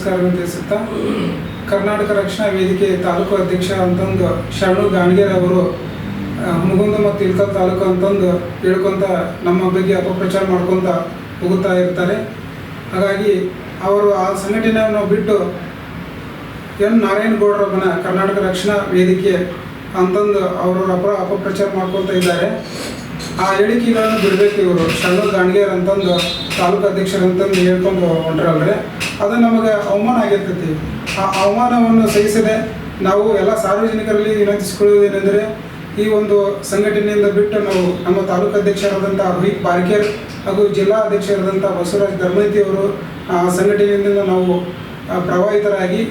ನಮಸ್ಕಾರಗಳನ್ನು ತಿಳಿಸುತ್ತಾ ಕರ್ನಾಟಕ ರಕ್ಷಣಾ ವೇದಿಕೆ ತಾಲೂಕು ಅಧ್ಯಕ್ಷ ಅಂತಂದು ಶರಣು ಗಾಣಿಗೇರ್ ಅವರು ಮುಗುಂದ ಮತ್ತು ಇಲ್ಕಲ್ ತಾಲೂಕು ಅಂತಂದು ಹೇಳ್ಕೊಂತ ನಮ್ಮ ಬಗ್ಗೆ ಅಪಪ್ರಚಾರ ಮಾಡ್ಕೊತ ಹೋಗುತ್ತಾ ಇರ್ತಾರೆ. ಹಾಗಾಗಿ ಅವರು ಆ ಸಂಘಟನೆಯನ್ನು ಬಿಟ್ಟು ಎನ್ ನಾರಾಯಣಗೌಡರೊಬ್ಬನ ಕರ್ನಾಟಕ ರಕ್ಷಣಾ ವೇದಿಕೆ ಅಂತಂದು ಅವರವರ ಅಪ ಅಪಪ್ರಚಾರ ಮಾಡ್ಕೊತಾ ಇದ್ದಾರೆ. ಆ ಹೇಳಿಕೆಗಳನ್ನು ಬಿಡಬೇಕು ಇವರು. ಶರಣು ಗಾಣಿಗೇರ್ ಅಂತಂದು, ತಾಲೂಕು ಅಧ್ಯಕ್ಷರು ಅಂತಂದು ಹೇಳ್ಕೊಂಡು ಹೊಂಟ್ರಲ್ರಿ. ಅದು ನಮಗೆ ಅವಮಾನ ಆಗಿರ್ತೈತಿ. ಆ ಅವಮಾನವನ್ನು ಸಹಿಸದೆ ನಾವು ಎಲ್ಲ ಸಾರ್ವಜನಿಕರಲ್ಲಿ ವಿನಂತಿಸಿಕೊಳ್ಳುವುದೇನೆಂದರೆ, ಈ ಒಂದು ಸಂಘಟನೆಯಿಂದ ಬಿಟ್ಟು ನಾವು ನಮ್ಮ ತಾಲೂಕು ಅಧ್ಯಕ್ಷರಾದಂಥ ರೋಹಿತ್ ಬಾರ್ಕೇರ್ ಹಾಗೂ ಜಿಲ್ಲಾ ಅಧ್ಯಕ್ಷರಾದಂಥ ಬಸವರಾಜ್ ಧರ್ಮೈತಿ ಅವರು, ಆ ಸಂಘಟನೆಯಿಂದ ನಾವು ಪ್ರಭಾವಿತರಾಗಿ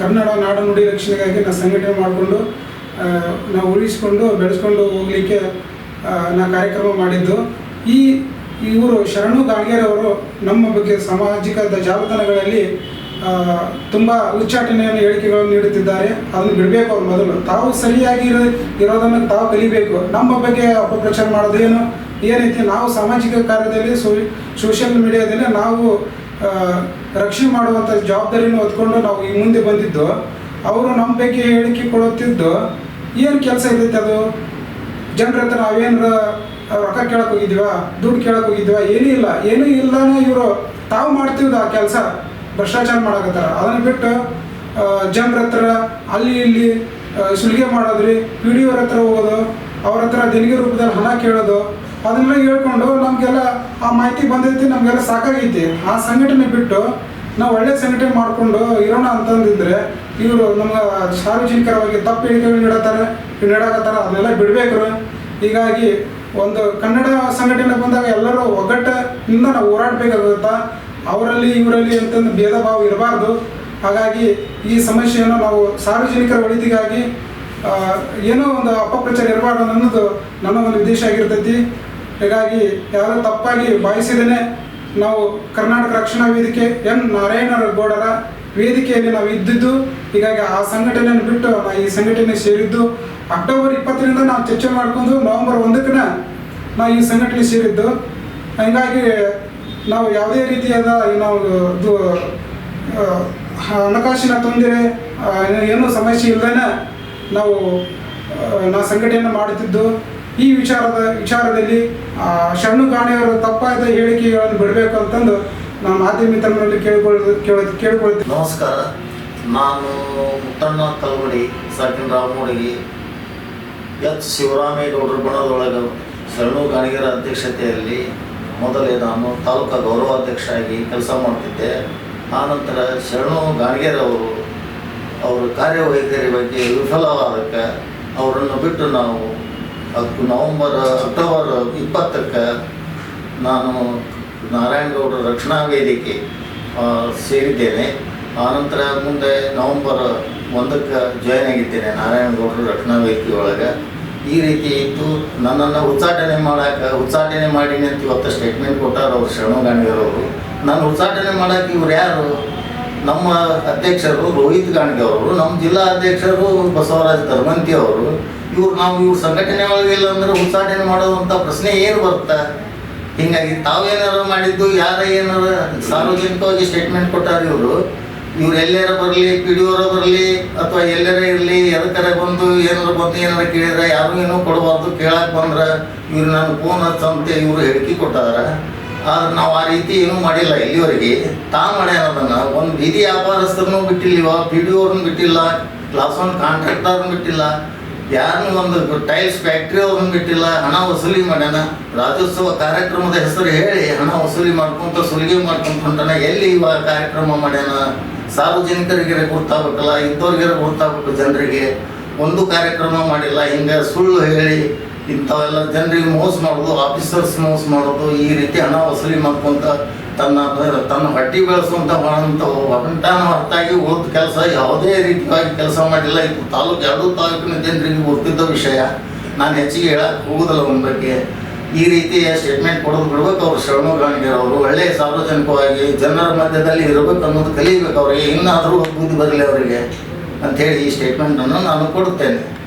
ಕನ್ನಡ ನಾಡು ನುಡಿ ರಕ್ಷಣೆಗಾಗಿ ನಾವು ಸಂಘಟನೆ ಮಾಡಿಕೊಂಡು ನಾವು ಉಳಿಸ್ಕೊಂಡು ಬೆಳೆಸ್ಕೊಂಡು ಹೋಗಲಿಕ್ಕೆ ನಾ ಕಾರ್ಯಕ್ರಮ ಮಾಡಿದ್ದು. ಈ ಇವರು ಶರಣು ಗಾಣಿಗೇರ್ ಅವರು ನಮ್ಮ ಬಗ್ಗೆ ಸಾಮಾಜಿಕ ಜಾಲತಾಣಗಳಲ್ಲಿ ತುಂಬ ಉಚ್ಚಾಟನೆಯನ್ನು ಹೇಳಿಕೆಗಳನ್ನು ನೀಡುತ್ತಿದ್ದಾರೆ. ಅದನ್ನು ಬಿಡಬೇಕು ಅವ್ರು ಮೊದಲು. ತಾವು ಸರಿಯಾಗಿ ಇರೋ, ಇರೋದನ್ನು ತಾವು ಕಲಿಬೇಕು. ನಮ್ಮ ಬಗ್ಗೆ ಅಪಪ್ರಚಾರ ಮಾಡೋದೇನು ಏನೈತಿ ನಾವು ಸಾಮಾಜಿಕ ಕಾರ್ಯದಲ್ಲಿ ಸೋಷಿಯಲ್ ಮೀಡಿಯಾದಲ್ಲಿ ನಾವು ರಕ್ಷಣೆ ಮಾಡುವಂಥ ಜವಾಬ್ದಾರಿಯನ್ನು ಹೊತ್ಕೊಂಡು ನಾವು ಈ ಮುಂದೆ ಬಂದಿದ್ದು. ಅವರು ನಮ್ಮ ಬಗ್ಗೆ ಹೇಳಿಕೆ ಕೊಡುತ್ತಿದ್ದು. ಏನು ಕೆಲಸ ಇರುತ್ತೆ ಅದು? ಜನರ ಹತ್ರ ನಾವೇನು ರೊಕ್ಕ ಕೇಳಕ್ಕೆ ಹೋಗಿದ್ದೀವ ದುಡ್ಡು ಕೇಳಕ್ಕೆ ಹೋಗಿದ್ದೀವ ಏನೂ ಇಲ್ಲ. ಏನೂ ಇಲ್ಲನೇ ಇವರು ತಾವು ಮಾಡ್ತೀವಿ ಆ ಕೆಲಸ. ಭ್ರಷ್ಟಾಚಾರ ಮಾಡಕತ್ತಾರ. ಅದನ್ನು ಬಿಟ್ಟು ಜನರ ಹತ್ರ ಅಲ್ಲಿ ಇಲ್ಲಿ ಸುಲಿಗೆ ಮಾಡೋದ್ರಿ, ಪಿ ಡಿ ಅವ್ರ ಹತ್ರ ಹೋಗೋದು, ಅವ್ರ ಹತ್ರ ದೇಣಿಗೆ ರೂಪದಲ್ಲಿ ಹಣ ಕೇಳೋದು, ಅದನ್ನೆಲ್ಲ ಹೇಳ್ಕೊಂಡು ನಮಗೆಲ್ಲ ಆ ಮಾಹಿತಿ ಬಂದೈತಿ ನಮಗೆಲ್ಲ ಸಾಕಾಗೈತಿ. ಆ ಸಂಘಟನೆ ಬಿಟ್ಟು ನಾವು ಒಳ್ಳೆ ಸಂಘಟನೆ ಮಾಡಿಕೊಂಡು ಇರೋಣ ಅಂತಂದಿದ್ರೆ ಇವರು ನಮ್ಗೆ ಸಾರ್ವಜನಿಕರವಾಗಿ ತಪ್ಪು ಹೇಳಿಕೆಗಳು ನೀಡತ್ತಾರೆ, ನೀಡಕತ್ತಾರ ಅದನ್ನೆಲ್ಲ ಬಿಡಬೇಕು ಹೀಗಾಗಿ ಒಂದು ಕನ್ನಡ ಸಂಘಟನೆ ಬಂದಾಗ ಎಲ್ಲರೂ ಒಗ್ಗಟ್ಟಿನಿಂದ ನಾವು ಹೋರಾಡಬೇಕಾಗುತ್ತಾ, ಅವರಲ್ಲಿ ಇವರಲ್ಲಿ ಅಂತಂದು ಭೇದ ಭಾವ ಇರಬಾರ್ದು. ಹಾಗಾಗಿ ಈ ಸಮಸ್ಯೆಯನ್ನು ನಾವು ಸಾರ್ವಜನಿಕರ ಒಳಿತಿಗಾಗಿ ಏನೋ ಒಂದು ಅಪಪ್ರಚಾರ ಇರಬಾರ್ದು ಅನ್ನೋದು ನನ್ನ ಒಂದು ಉದ್ದೇಶ ಆಗಿರ್ತೈತಿ. ಹೀಗಾಗಿ ಯಾರು ತಪ್ಪಾಗಿ ಭಾವಿಸಿದೇನೆ ನಾವು ಕರ್ನಾಟಕ ರಕ್ಷಣಾ ವೇದಿಕೆ ಎನ್ ನಾರಾಯಣ ಗೌಡರ ವೇದಿಕೆಯಲ್ಲಿ ನಾವು ಇದ್ದಿದ್ದು, ಹೀಗಾಗಿ ಆ ಸಂಘಟನೆಯನ್ನು ಬಿಟ್ಟು ನಾ ಈ ಸಂಘಟನೆ ಸೇರಿದ್ದು, ಅಕ್ಟೋಬರ್ ಇಪ್ಪತ್ತರಿಂದ ನಾವು ಚರ್ಚೆ ಮಾಡ್ಕೊಂಡು ನವೆಂಬರ್ ಒಂದಕ್ಕೆ ನಾವು ಈ ಸಂಘಟನೆ ಸೇರಿದ್ದು. ಹೀಗಾಗಿ ನಾವು ಯಾವುದೇ ರೀತಿಯಾದ ನಾವು ಇದು ಹಣಕಾಸಿನ ತೊಂದರೆ ಏನೂ ಸಮಸ್ಯೆ ಇಲ್ಲದೇ ನಾವು ನಾ ಸಂಘಟನೆಯನ್ನು ಮಾಡುತ್ತಿದ್ದು. ಈ ವಿಚಾರದ ವಿಚಾರದಲ್ಲಿ ಶರಣು ಗಾಣಿಯವರು ತಪ್ಪಾದ ಹೇಳಿಕೆಗಳನ್ನು ಬಿಡಬೇಕು ಅಂತಂದು ನಮ್ಮ ಮಾಧ್ಯಮ ಮಿತ್ರರಲ್ಲಿ ಕೇಳ್ಕೊಳ್ಳೋದು ಕೇಳ ನಮಸ್ಕಾರ. ನಾನು ಮುತ್ತಣ್ಣ ಕಲ್ವಡಿ ಸಾಕಿನ ರಾಮೋಡಿಗೆ ಎಚ್. ಶಿವರಾಮೇಗೌಡರ ಬಣದೊಳಗೆ ಶರಣು ಗಾಣಿಗರ ಅಧ್ಯಕ್ಷತೆಯಲ್ಲಿ ಮೊದಲೇ ನಾನು ತಾಲೂಕಾ ಗೌರವಾಧ್ಯಕ್ಷ ಆಗಿ ಕೆಲಸ ಮಾಡ್ತಿದ್ದೆ. ಆನಂತರ ಶರಣು ಗಾಣಿಗೆರವರು ಅವರ ಕಾರ್ಯವೈಖರಿ ಬಗ್ಗೆ ವಿಫಲವಾದಕ್ಕೆ ಅವರನ್ನು ಬಿಟ್ಟು ನಾವು ಅಕ್- ನವಂಬರ್, ಅಕ್ಟೋಬರ್ ಇಪ್ಪತ್ತಕ್ಕೆ ನಾನು ನಾರಾಯಣಗೌಡರ ರಕ್ಷಣಾ ವೇದಿಕೆ ಸೇರಿದ್ದೇನೆ. ಆನಂತರ ಮುಂದೆ ನವಂಬರ್ ಒಂದಕ್ಕೆ ಜಾಯ್ನ್ ಆಗಿದ್ದೇನೆ ನಾರಾಯಣಗೌಡರ ರಕ್ಷಣಾ ವೇದಿಕೆ ಒಳಗೆ. ಈ ರೀತಿ ಇತ್ತು ನನ್ನನ್ನು ಉಚ್ಚಾಟನೆ ಮಾಡಕ್ಕೆ ಉಚ್ಚಾಟನೆ ಮಾಡೀನಿ ಅಂತ ಇವತ್ತು ಸ್ಟೇಟ್ಮೆಂಟ್ ಕೊಟ್ಟಾರ ಅವರು ಶರಣು ಗಾಣಿಗರವರು ನಾನು ಉಚ್ಚಾಟನೆ ಮಾಡೋಕೆ ಇವ್ರು ಯಾರು? ನಮ್ಮ ಅಧ್ಯಕ್ಷರು ರೋಹಿತ್ ಗಾಣಿಗೆ ಅವರು, ನಮ್ಮ ಜಿಲ್ಲಾ ಅಧ್ಯಕ್ಷರು ಬಸವರಾಜ್ ಧರ್ಮಂತಿ ಅವರು. ಇವ್ರು ನಾವು ಇವ್ರ ಸಂಘಟನೆ ಒಳಗಿಲ್ಲ ಅಂದ್ರೆ ಉಚ್ಚಾಟನೆ ಮಾಡೋದಂತ ಪ್ರಶ್ನೆ ಏನು ಬರುತ್ತೆ? ಹಿಂಗಾಗಿ ತಾವೇನಾರ ಮಾಡಿದ್ದು, ಯಾರ ಏನಾರ ಸಾರ್ವಜನಿಕವಾಗಿ ಸ್ಟೇಟ್ಮೆಂಟ್ ಕೊಟ್ಟಾರ ಇವರು? ಇವ್ರು ಎಲ್ಲಾರ ಬರಲಿ ಪಿ ಡಿ ಓರ ಬರಲಿ, ಅಥವಾ ಎಲ್ಲಾರ ಇರಲಿ ಎದಕ್ಕಾರ ಬಂದು ಏನಾರ ಬಂದು ಏನಾರ ಕೇಳಿದ್ರೆ, ಯಾರು ಏನೂ ಕೊಡಬಾರ್ದು ಕೇಳಕ್ಕೆ ಬಂದ್ರೆ ಇವ್ರು ನಾನು ಫೋನ್ ಹಚ್ಚಂತೆ ಇವರು ಹೆಡ್ಕಿ ಕೊಟ್ಟಾರ. ಆದ್ರೆ ನಾವು ಆ ರೀತಿ ಏನೂ ಮಾಡಿಲ್ಲ ಇಲ್ಲಿವರೆಗೆ. ತಾ ಮಾಡ್ಯಾನ ಅದನ್ನ ಒಂದು ಬೀದಿ ವ್ಯಾಪಾರಸ್ಥರನ್ನು ಬಿಟ್ಟಿಲ್ಲ ಪಿ ಡಿ ಅವ್ರನ್ನ ಬಿಟ್ಟಿಲ್ಲ ಕ್ಲಾಸ್ ಒನ್ ಕಾಂಟ್ರಾಕ್ಟರ್ನ ಬಿಟ್ಟಿಲ್ಲ. ಯಾರನ್ನೂ ಒಂದು ಟೈಲ್ಸ್ ಫ್ಯಾಕ್ಟ್ರಿ ಅವ್ರನ್ನ ಬಿಟ್ಟಿಲ್ಲ ಹಣ ವಸೂಲಿ ಮಾಡ್ಯಾನ. ರಾಜ್ಯೋತ್ಸವ ಕಾರ್ಯಕ್ರಮದ ಹೆಸರು ಹೇಳಿ ಹಣ ವಸೂಲಿ ಮಾಡ್ಕೊಂತ, ಸುಲಿಗೆ ಮಾಡ್ಕೊಂತ ಹೊಂಟಾನ ಎಲ್ಲಿ ಇವಾಗ ಕಾರ್ಯಕ್ರಮ ಮಾಡ್ಯಾನ? ಸಾರ್ವಜನಿಕರಿಗೆ ಗೊತ್ತಾಗಬೇಕಲ್ಲ ಇದ್ದವ್ರಿಗೆ ಗೊತ್ತಾಗಬೇಕು ಜನರಿಗೆ. ಒಂದು ಕಾರ್ಯಕ್ರಮ ಮಾಡಿಲ್ಲ, ಹಿಂಗೆ ಸುಳ್ಳು ಹೇಳಿ ಇಂಥವೆಲ್ಲ ಜನರಿಗೆ ಮೋಸ ಮಾಡೋದು ಆಫೀಸರ್ಸ್ ಮೋಸ ಮಾಡೋದು, ಈ ರೀತಿ ಹಣ ವಸೂಲಿ ಮಾಡ್ಕೊಂತ ತನ್ನ ತನ್ನ ಹೊಟ್ಟಿ ಬೆಳೆಸುವಂಥ ಮಾಡಂತ ಹೊಂಟಾನ ಹೊರತಾಗಿ ಉಳಿದ ಕೆಲಸ ಯಾವುದೇ ರೀತಿಯಾಗಿ ಕೆಲಸ ಮಾಡಿಲ್ಲ. ಇದು ತಾಲೂಕು ಎರಡೂ ತಾಲೂಕಿನ ಜನರಿಗೆ ಗೊತ್ತಿದ್ದ ವಿಷಯ. ನಾನು ಹೆಚ್ಚಿಗೆ ಹೇಳಕ್ಕೆ ಹೋಗುದಿಲ್ಲ ಅವನ ಬಗ್ಗೆ ಈ ರೀತಿಯ ಸ್ಟೇಟ್ಮೆಂಟ್ ಕೊಡೋದು ಬಿಡ್ಬೇಕು ಅವ್ರು ಶರಣು ಅವರು. ಒಳ್ಳೆ ಸಾರ್ವಜನಿಕವಾಗಿ ಜನರ ಮಧ್ಯದಲ್ಲಿ ಇರಬೇಕು ಅನ್ನೋದು ಕಲಿಬೇಕು ಅವರಿಗೆ. ಇನ್ನಾದರೂ ಬುದ್ಧಿ ಬರಲಿ ಅವರಿಗೆ. ಅಂತ ಹೇಳಿ ಈ ಸ್ಟೇಟ್ಮೆಂಟನ್ನು ನಾನು ಕೊಡುತ್ತೇನೆ.